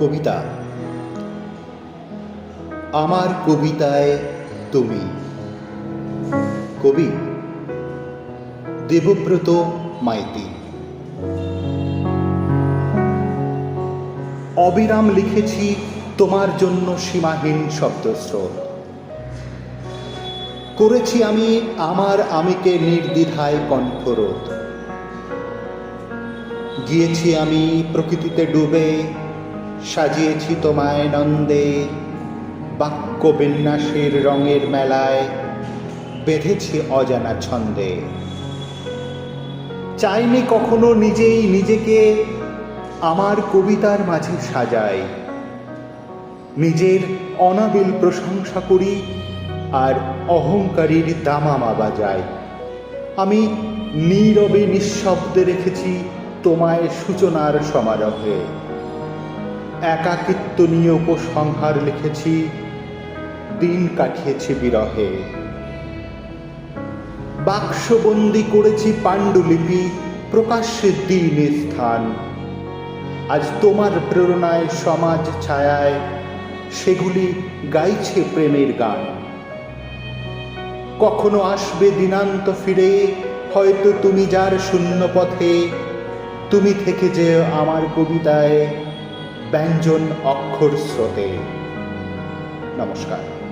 কবিতা। আমার কবিতায় তুমি। কবি দেবব্রত মাইতি। অবিরাম লিখেছি তোমার জন্য সীমাহীন শব্দস্রোত। করেছি আমি আমার আমিকে নির্দ্বিধায় কণ্ঠরোধ। গিয়েছি আমি প্রকৃতিতে ডুবে সাজিয়েছি তোমায় নন্দে বাক্য বিন্যাসের রঙের মেলায় বেঁধেছি অজানা ছন্দে। চাইনি কখনো নিজেই নিজেকে আমার কবিতার মাঝে সাজাই। নিজের অনাবিল প্রশংসা করি আর অহংকারীর দামামা বাজাই। আমি নীরবে নিঃশব্দে রেখেছি তোমায় সূচনার সমারোহে। একাকিত্ব নিয়ে উপসংহার লিখেছি, দিন কাটিয়েছি বিরহে। বাক্সবন্দি করেছি পাণ্ডুলিপি, প্রকাশ্যে দিন স্থান। আজ তোমার প্রেরণায় সমাজ ছায়ায়, সেগুলি গাইছে প্রেমের গান। কখনো আসবে দিনান্ত ফিরে, হয়তো তুমি যার শূন্য পথে তুমি থেকে যে আমার কবিতায় ব্যঞ্জন অক্ষর স্রোতে। নমস্কার।